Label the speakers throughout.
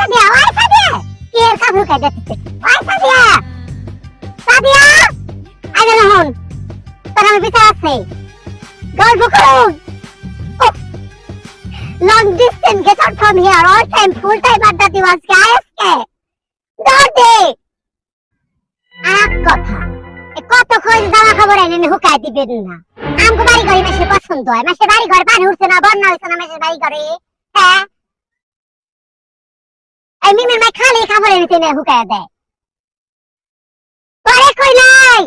Speaker 1: সাদিয়া, ওই সাদিয়া! কি কাবু কাই দেখতে ওই সাদিয়া! সাদিয়া! আই গেল হন তোর আমি বিচার আছে। গল্প করুন। Long distance get out from here all time full time আড্ডা দিব আজকে। আজকে দৌড় আর কথা কত খোঁজ জামা খবর এনে হুকাই দিবেন না। আমগো বাড়ি ঘরে মেশে পছন্দ হয় মেশে বাড়ি ঘরে পানি উঠছে না, বন্যা হয়েছে না মেশে বাড়ি ঘরে হ্যাঁ? এই মিমির মাই খালি খাবার এনে তেনে হুকায় দেয়। পরে কই নাই?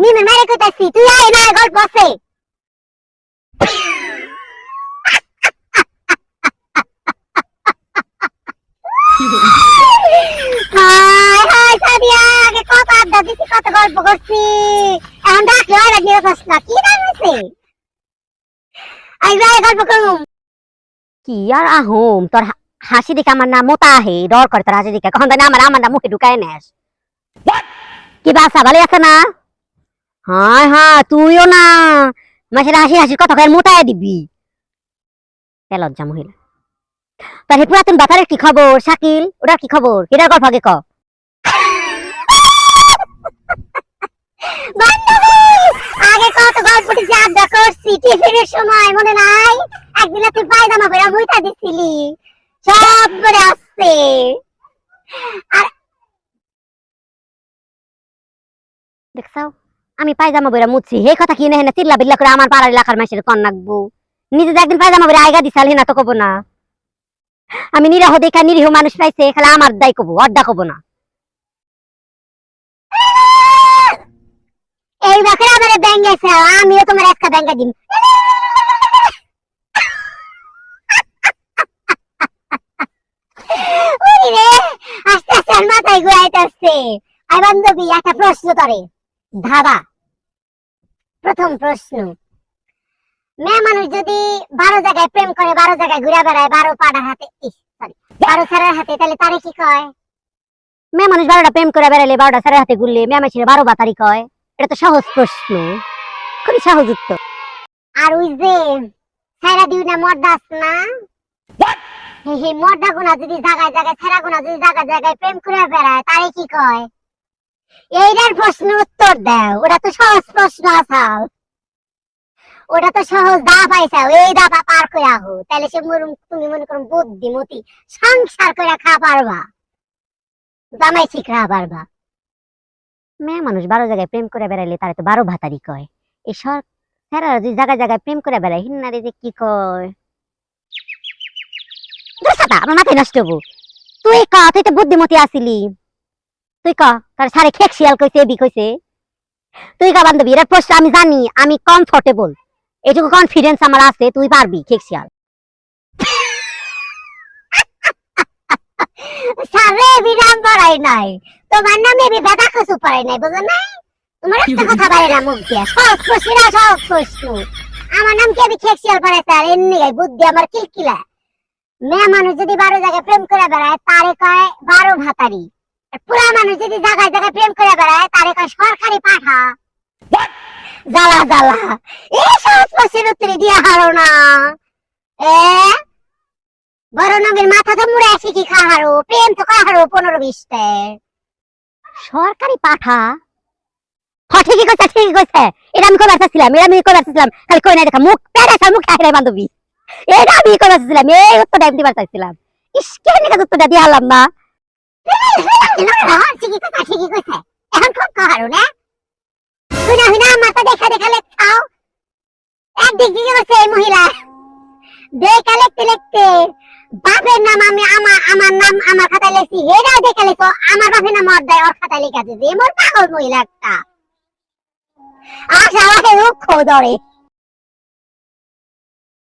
Speaker 1: মিমির মারে কইতাছি তুই আয় না, গল্প আছে। কত গল্প করছি। এখন ডাকলে আর এক নিরকাশ না কি নাম আই যাই গল্প করুম।
Speaker 2: কি আর আহোম, তোর হাসি দেখে আমার নাম মোতা আহে ডর করে তোর হাসি দেখে। কখন তো না আমার আমার নাম মুখে ঢুকায় নেস। কি বাসা ভালো আছে না? হ্যাঁ হ্যাঁ তুইও না। মাসের হাসি হাসির কথা কয়ে মোটায় দিবি। লজ্জা মহিলা। তার হে পুরাতন বাতারের কি খবর? শাকিল ওটার কি খবর? এটার গল্প আগে ক
Speaker 1: বান্ধবী আগে কত গল্প দিছি আড্ডা করছি টিফিনের সময় মনে নাই একদিন তুই পায়জামা পরে মুইতা দিছিলি সব করে আসছে
Speaker 2: দেখছাও? আমি পায়জামা বইরা মুছি। হে কথা কি না চিল্লা বিল্লা করে আমার পাড়ার এলাকার মাসের কন নাকবো নিজে একদিন পায়জামা বইরা আইগা দিছাল হে না তো কব না। আমি নিরহ দেখা নিরীহ মানুষ পাইছে খালি আমার দায় কব, অর্ধা কব না।
Speaker 1: এই বাকরে আমারে ব্যাঙ্গেছে আমিও তোমার একটা ব্যাঙ্গা দিম। আই বান্ধবী একটা প্রশ্ন তরে। ধাবা। প্রথম প্রশ্ন। মেয়ে মানুষ যদি বারো জায়গায় প্রেম করে বারো জায়গায় ঘুরে বেড়ায় বারো হাতে সরি বারো হাতে তাহলে তারে কি কয়?
Speaker 2: মেয়ে মানুষ বারোটা প্রেম করে বেড়ালে বারোটা সাড়ে হাতে ঘুরলে মেয়ে মানুষের বারো বাতারি কয়? এটা তো সহজ প্রশ্ন। খুবই সহজ উত্তর।
Speaker 1: আর ওই যে ছাইরা দিউ না মর্দা আছে না? হে মর্দা গুনা যদি জায়গায় জায়গায় ছাড়া গুনা যদি জায়গায় জায়গায় প্রেম করে বেড়ায়, তারে কি কয়? এইটার প্রশ্নের উত্তর দাও, ওটা তো সহজ প্রশ্ন আসাল। ওটা তো সহজ দা পাইছাও এই দাপা পার করে আহো। তাহলে সে মরুম, তুমি মনে করো বুদ্ধিমতি, সংসার করে খা পারবা। জামাই রাখা পারবা।
Speaker 2: মেয়ে মানুষ বারো জায়গায় প্রেম করে বেড়াইলে তারা তো বারো ভাতারি কয়। এই সর যদি জায়গায় জায়গায় প্রেম করে বেড়ায়, হিন্নারে যে কি কয়? আমার মাথায় নষ্ট হব। তুই ক তুই তো বুদ্ধিমতী আসিলি। তুই ক তার সারে খেক শিয়াল কইছে এবি কইছে। তুই কা বান্ধবী এর প্রশ্ন আমি জানি আমি কমফোর্টেবল এটুকু কনফিডেন্স আমার আছে তুই পারবি খেক শিয়াল।
Speaker 1: সারে বিরাম পড়াই নাই। তোমার নামে বি বেদা কিছু পড়াই নাই বুঝো নাই? তোমার একটা কথা বাইরে মুখ দিয়া। সহজ প্রশ্ন প্রশ্ন আমার নাম কি আমি খেকশিয়াল পড়াইছে আর এমনি বুদ্ধি আমার কিলকিলা মেয়ে মানুষ যদি বারো জায়গায় প্রেম করে বেড়ায় তারে কয় বারো ভাতারি। পুরা মানুষ যদি জায়গায় জায়গায় প্রেম করে বেড়ায় তারে কয় সরকারি পাঠা। জ্বালা জ্বালা। এই সহজ প্রশ্নের উত্তরে দিয়া হারো না। এ? বড় নবীর মাথা তো মুড়ে আসি কি খাহারো প্রেম তো খাহারো পনেরো বিশতে?
Speaker 2: সরকারি পাঠা? হ ঠিকই কইছে ঠিকই কইছে। এটা আমি কবার চাচ্ছিলাম এটা আমি কবার চাচ্ছিলাম খালি কই নাই দেখা মুখ খাল মুখ খাই বান্ধবী। এটা আমি কবার চাচ্ছিলাম, এই উত্তরটা আমি দিবার চাইছিলাম ইস, কেন কাজ উত্তরটা দিয়ে হারলাম না?
Speaker 1: কথা কইছে এখন খুব খাহারো না? নাম আমি আমার আমার নাম আমার খাতায় লেখছি। হেরাও দেখা লেখো, আমার বাপের নাম ওর দেয়, ওর খাতায় মহিলা আশা আমাকে রুক্ষ ধরে।